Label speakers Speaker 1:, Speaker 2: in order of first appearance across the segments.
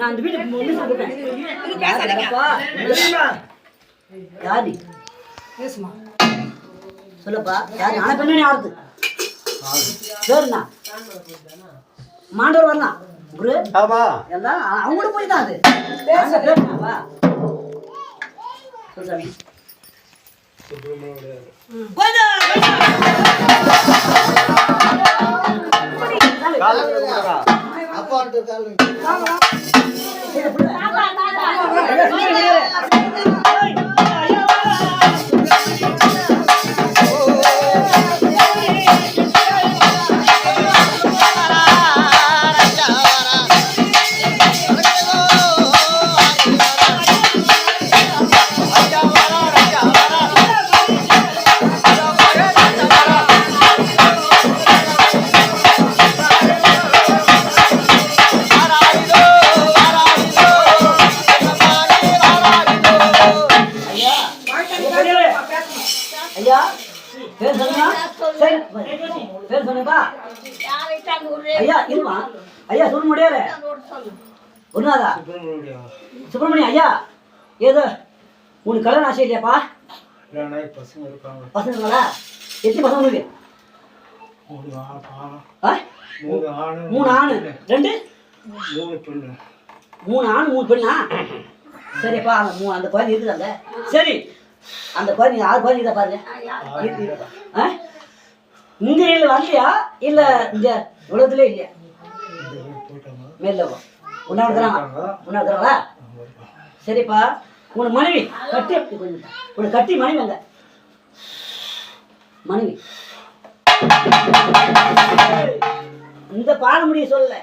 Speaker 1: நான் அந்த வீட்டுக்கு முன்னு சொல்லிட்டேன் யார்?
Speaker 2: பேசுமா.
Speaker 1: சொல்லப்பா. யார்? நான் பெண்ணு யாருது சரிண்ணா மாண்டவர் வரலாம் குரு.
Speaker 3: ஆமா.
Speaker 1: எல்லாம் அவங்க கூட போய் தான் அது. சாமி. போய்டா,
Speaker 3: காலை
Speaker 1: போய்டா.
Speaker 3: கொடுங்க.
Speaker 1: சரி, ஐயா பேர் சொல்லுங்க. சரி பேர் சொல்லுங்கப்பா. ஐயா இருமா. ஐயா சொல்ல முடியாது ஒன்றாதா சுப்பிரமணியம் ஐயா ஏதோ உனக்கு கல்யாணம் ஆசை இல்லையாப்பா? பசங்களா எத்தனை பசங்க உங்களுக்கு
Speaker 3: மூணு ஆணு
Speaker 1: ரெண்டு?
Speaker 3: மூணு பெண்ணு.
Speaker 1: மூணு ஆண் மூணு பெண்ணா? சரிப்பா அந்த மூணு அந்த குழந்தை சரி அந்த குழந்தை ஆறு குழந்தை தான் பாருங்க. இல்ல வரலையா? இல்ல இந்த உலகத்திலே இல்லையா? மேல இருக்கிறாங்க உன்ன இருக்கிறாங்களா சரிப்பா. உனக்கு மனைவி கட்டி அப்படி கொஞ்சம் உனக்கு கட்டி மனைவி அங்க. மனைவி. இந்த பாடமுடிய சொல்ல.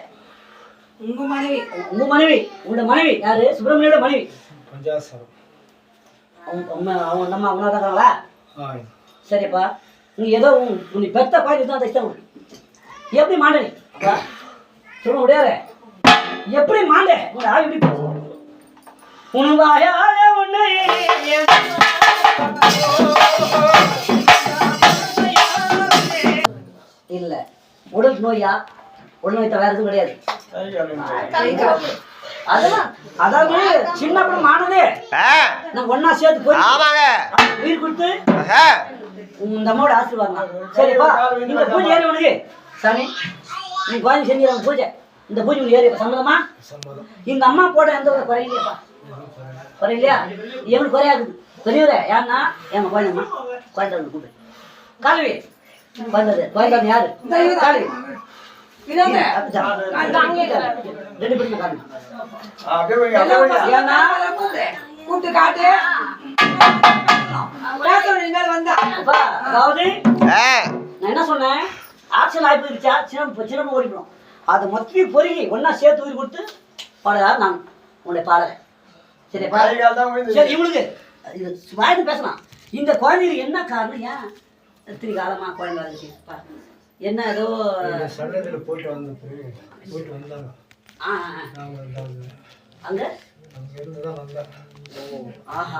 Speaker 2: உங்க மனைவி.
Speaker 1: உங்க மனைவி. உங்களோட மனைவி. யாரு? சுப்பிரமணியோட மனைவி.
Speaker 3: பஞ்சாசரம்.
Speaker 1: அவங்க அவங்க அவங்க நம்ம அவங்க தான் இருக்காங்களா? சரிப்பா. நீ ஏதோ உன் பெத்த பாய்ச்சி தான் இஷ்டம் எப்படி அப்பா சொல்ல முடியாது. எப்படி மாண்டே? உங்க ஆள் எப்படி உன் வாயால உன்னை இல்ல. உடல் நோயா உடல் நோய் வேற எதுவும் கிடையாது. அதாவது சின்ன படம் ஆனதே ஒன்னா சேர்த்து போய்
Speaker 4: ஆமாங்க.
Speaker 1: உயிர் கொடுத்து. இந்த அம்மாவோட ஆசீர்வாதம். சரிப்பா இந்த பூஜை ஏறி உனக்கு. சாமி நீ குழந்தை செஞ்சிடறாங்க பூஜை. இந்த பூஜை உனக்கு ஏறி சம்மதமா? இந்த அம்மா போட எந்த ஒரு குறையிலையாப்பா குறையிலையா எவனுக்கு குறையாது? பெரியவரே ஏன்னா குழந்தை கூப்பிடு. காலவி குழந்தை குழந்தை யாரு? காலவி ரெண்டு பேரும்
Speaker 2: காட்டு. பேசணும் இனிமேல் வந்தா.
Speaker 1: அப்பா அதாவது. நான் என்ன சொன்னேன்? ஆக்சன் ஆகி போயிருச்சா? சின்ன சின்ன ஓடிப்போம். அதை மொத்தத்தையும் பொறுக்கி ஒன்றா சேர்த்து உயிர் கொடுத்து பாடகா நான் உன்னை பாடுறேன் சரி பாடு சரி இவனுக்கு இது வாய்ந்து பேசலாம் இந்த குழந்தைக்கு என்ன காரணம்? ஏன் இத்தனை காலமா குழந்தை வந்துச்சு பா. என்ன ஏதோ
Speaker 3: சண்டத்தில் போயிட்டு வந்து போயிட்டு வந்தாங்க.
Speaker 1: அங்க
Speaker 3: அங்கே? இருந்து தான் வந்தாங்க
Speaker 1: ஆஹா.